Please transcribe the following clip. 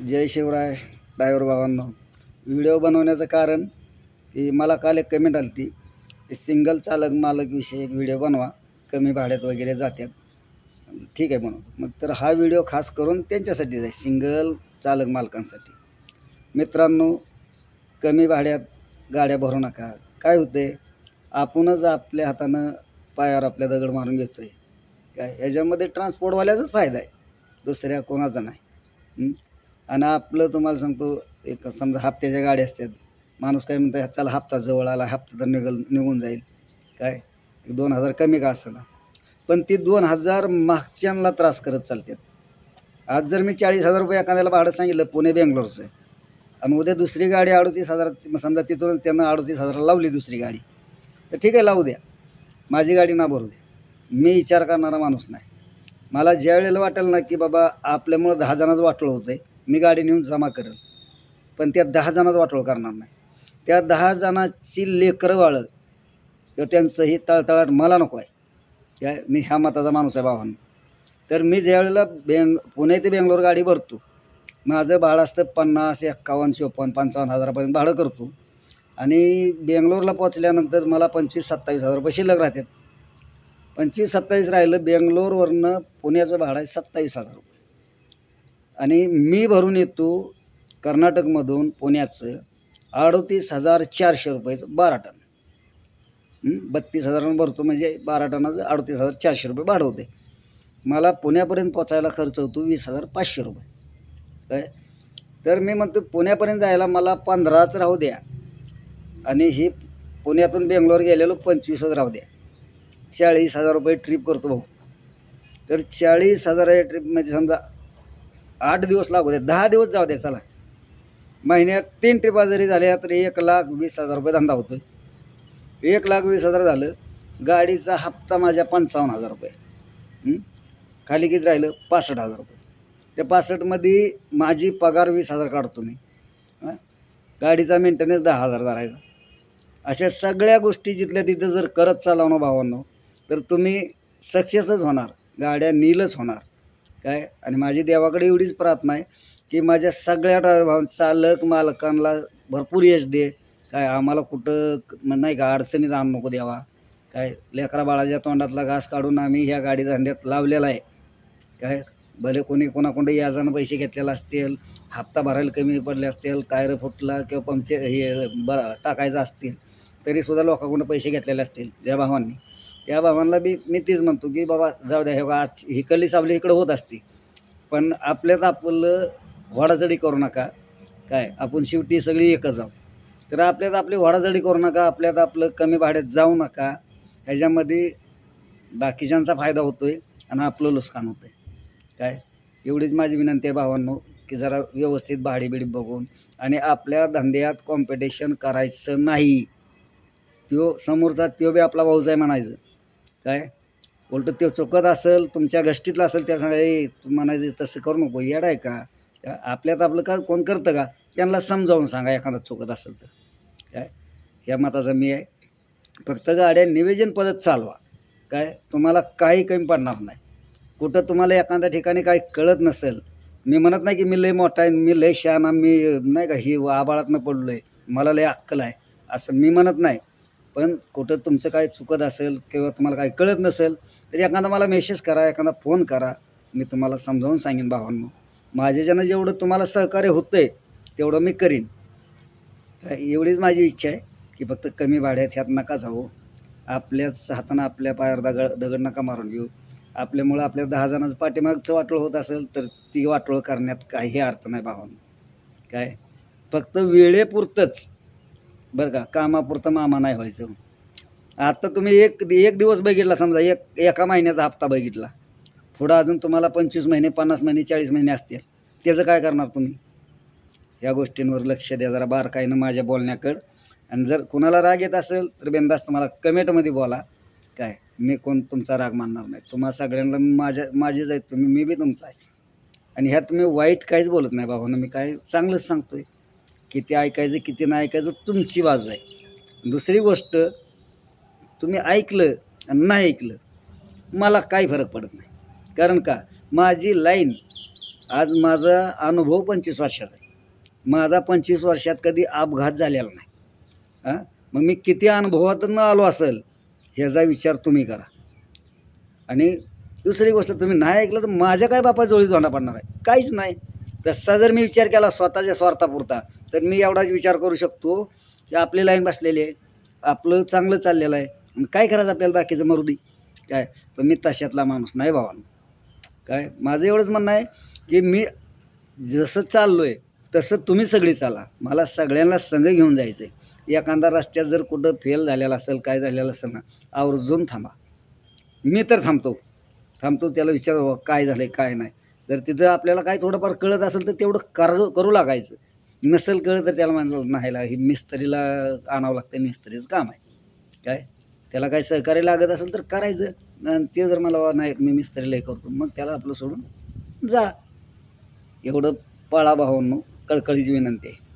जय Shivray driver भावांनो video बनवण्याचं कारण की मला काल एक कमेंट आली ती सिंगल चालक मालक विषयी एक व्हिडिओ बनवा कमी भाड्यात वगैरे जातात ठीक आहे म्हणून. मग तर हा व्हिडिओ खास करून त्यांच्यासाठीच आहे सिंगल चालक मालकांसाठी. मित्रांनो कमी भाड्यात गाड्या भरू नका. काय होते आपणच आपल्या हातानं पायावर आपल्या दगड मारून घेतो आहे काय? याच्यामध्ये ट्रान्सपोर्टवाल्याचाच फायदा आहे. दुसऱ्या कोणाचा नाही. आणि आपलं तुम्हाला सांगतो एक समजा हप्त्याच्या गाड्या असतात. माणूस काय म्हणतो चला हप्ता जवळ आला हप्ता तर निघल निघून जाईल. काय? दोन हजार कमी का असं पण ती दोन हजार मागच्यांना त्रास करत चालतात आज जर मी चाळीस हजार रुपये एखाद्याला भाडं सांगितलं पुणे बेंगलोरचं आणि उद्या दुसरी गाडी अडतीस हजार समजा तिथून त्यांना अडतीस हजार लावली दुसरी गाडी तर ठीक आहे लावू द्या. माझी गाडी ना भरू द्या. मी विचार करणारा माणूस नाही. मला ज्या वेळेला वाटेल ना की बाबा आपल्यामुळं दहा जणांचं वाटलं होतं आहे मी गाडी नेऊन जमा करेल. पण त्या दहा जणांचं वाटोळ करणार नाही. त्या दहा जणाची लेकरं वाळत किंवा त्यांचंही तळतळाट मला नको आहे. या मी ह्या मताचा माणूस आहे भावांनो. तर मी ज्या वेळेला बेंग पुणे ते बेंगलोर गाडी भरतो माझं भाडं असतं पन्नास एक्कावन्न चोपन्न पंचावन्न हजारापर्यंत भाडं करतो. आणि बेंगलोरला पोचल्यानंतर मला पंचवीस सत्तावीस हजार रुपये शिल्लक राहतात. पंचवीस सत्तावीस राहिलं बेंगलोरवरनं पुण्याचं भाडं आहे सत्तावीस हजार रुपये. आणि मी भरून येतो कर्नाटकमधून पुण्याचं अडतीस हजार चारशे रुपयाचं बारा टन. बत्तीस हजारानं भरतो म्हणजे बारा टनाचं अडतीस हजार चारशे रुपये भाडं होते. मला पुण्यापर्यंत पोचायला खर्च होतो वीस हजार पाचशे रुपये. काय? तर मी म्हणतो पुण्यापर्यंत जायला मला पंधराच राहू द्या. आणि ही पुण्यातून बेंगलोर गेलेलो पंचवीसच राहू द्या. चाळीस हजार रुपये ट्रिप करतो भाऊ. तर चाळीस हजाराही ट्रिप म्हणजे समजा आठ दिवस लागू द्या दहा दिवस जाऊ द्या चला. महिन्यात तीन ट्रिपा जरी झाल्या तरी एक लाख वीस हजार रुपये धंदा होतो एक लाख वीस हजार झालं गाडीचा हप्ता माझ्या पंचावन्न हजार रुपये. खाली किती राहिलं? पासष्ट हजार रुपये. त्या पासष्टमध्ये माझी पगार वीस हजार काढतो मी. गाडीचा मेंटेनन्स दहा हजार धरायचा. अशा सगळ्या गोष्टी जिथल्या तिथं जर करत चालवणं भावांनो तर तुम्ही सक्सेसच होणार. गाड्या नीलच होणार. काय? आणि माझी देवाकडे एवढीच प्रार्थना आहे की माझ्या सगळ्या ड्रायव्हर चालक मालकांना भरपूर यश दे. काय आम्हाला कुठं नाही का अडचणीत आणू नको द्यावा काय लेकरा बाळाच्या तोंडातला घास काढून आम्ही ह्या गाडी धंद्यात लावलेला आहे. काय भले कोणी कोणाकोणी याजानं पैसे घेतलेला असतील हप्ता भरायला कमी पडले असतील टायर फुटला किंवा पंक्चर हे ब टाकायचं असतील तरीसुद्धा लोकांकडून पैसे घेतलेले असतील ज्या भावांनी. त्या भावांना बी मी तीच म्हणतो की बाबा जाऊ द्या हे बघा आज ही कल्ली सावली इकडं होत असते. पण आपल्यात आपलं घोडाचढी करू नका. काय? आपण शेवटी सगळी एकच आहोत. तर आपल्यात आपली घोडाचढी करू नका आपल्यात आपलं कमी भाड्यात जाऊ नका. ह्याच्यामध्ये बाकीच्यांचा फायदा होतो आहे आणि आपलं नुकसान होतं आहे काय? एवढीच माझी विनंती आहे भावांनो की जरा व्यवस्थित भाडी बिडी बघून आणि आपल्या धंद्यात कॉम्पिटिशन करायचं नाही. त्यो समोरचा त्यो बी आपला भाऊच आहे म्हणायचं. काय? उलटं ते चुकत असेल तुमच्या गष्टीतलं असेल त्या सांगा ए म्हणायचं तसं करू नको येड आहे का? आपल्यात आपलं का कोण करतं का? त्यांना समजावून सांगा एखादा चुकत असेल तर. काय? या मताचा मी आहे. फक्त गाड्या निवेदन पद्धत चालवा. काय? तुम्हाला काही कमी पडणार नाही. कुठं तुम्हाला एखाद्या ठिकाणी काही कळत नसेल मी म्हणत नाही की मी लय मोठा आहे मी लय शहाणा मी नाही का ही आबाळातनं पडलो आहे मला लय अक्कल आहे असं मी म्हणत नाही. पण कुठं तुमचं काय चुकत असेल किंवा तुम्हाला काही कळत नसेल तर एखादा मला मेसेज करा एखादा फोन करा. मी तुम्हाला समजावून सांगेन भावांनो. माझ्याच्यानं जेवढं तुम्हाला सहकार्य होतं आहे तेवढं मी करीन. काय एवढीच माझी इच्छा आहे की फक्त कमी भाड्यात ह्यात नका जाऊ. आपल्याच हातानं आपल्या पायावर दगड दगड नका मारून घेऊ. आपल्यामुळं आपल्या दहा जणांचं पाठीमागचं वाटोळ होत असेल तर ती वाटोळ करण्यात काही अर्थ नाही भावांनो. काय? फक्त वेळेपुरतंच बरं का कामापुरतं मामा नाही व्हायचं. आत्ता तुम्ही एक एक दिवस बघितला समजा एक एका महिन्याचा हप्ता बघितला. पुढं अजून तुम्हाला पंचवीस महिने पन्नास महिने चाळीस महिने असतील. त्याचं काय करणार तुम्ही? या गोष्टींवर लक्ष द्या जरा बारकाईनं माझ्या बोलण्याकडं. आणि जर कुणाला राग येत असेल तर बिंदास्त मला कमेंटमध्ये बोला. काय? मी कोण तुमचा राग मानणार नाही. तुम्हा सगळ्यांना माझ्या माझेच आहेत तुम्ही मी बी तुमचा आहे. आणि ह्यात मी वाईट काहीच बोलत नाही बाबांना मी काय चांगलंच सांगतो आहे किती ऐकायचं किती नाही ऐकायचं तुमची बाजू आहे. दुसरी गोष्ट तुम्ही ऐकलं आणि नाही ऐकलं मला काही फरक पडत नाही. कारण का? माझी लाईन आज माझा अनुभव पंचवीस वर्षाचा आहे. माझा पंचवीस वर्षात कधी अपघात झालेला नाही. हां? मग मी किती अनुभवातून आलो असेल ह्याचा विचार तुम्ही करा. आणि दुसरी गोष्ट तुम्ही नाही ऐकलं तर माझ्या काय बापा जोळी धोंडा पडणार आहे? काहीच नाही. तसा जर मी विचार केला स्वतःच्या स्वार्थापुरता तर मी एवढाच विचार करू शकतो की आपली लाईन बसलेली आहे. आपलं चांगलं चाललेलं आहे. आणि काय करायचं आपल्याला बाकीचं मरुदी? काय? पण मी तशातला माणूस नाही भावानं काय? माझं एवढंच म्हणणं आहे की मी जसं चाललो आहे तसं तुम्ही सगळी चाला. मला सगळ्यांना संघ घेऊन जायचं आहे एखादा रस्त्यात जर कुठं फेल झालेला असेल काय झालेलं असेल ना आवर्जून थांबा. मी तर थांबतो. थांबतो त्याला विचार हो, काय झालं आहे काय नाही. जर तिथं आपल्याला काय थोडंफार कळत असेल तर तेवढं कर करू लागायचं. नसेल कळत तर त्याला म्हणाल नाहीला ही मिस्त्रीला आणावं लागतं मिस्त्रीचं काम आहे. काय? त्याला काय सहकार्य लागत असेल तर करायचं. आणि ते जर मला नाही मी मिस्त्रीला हे करतो. मग त्याला आपलं सोडून जा. एवढं पळा भावांनो कळकळीची विनंती आहे.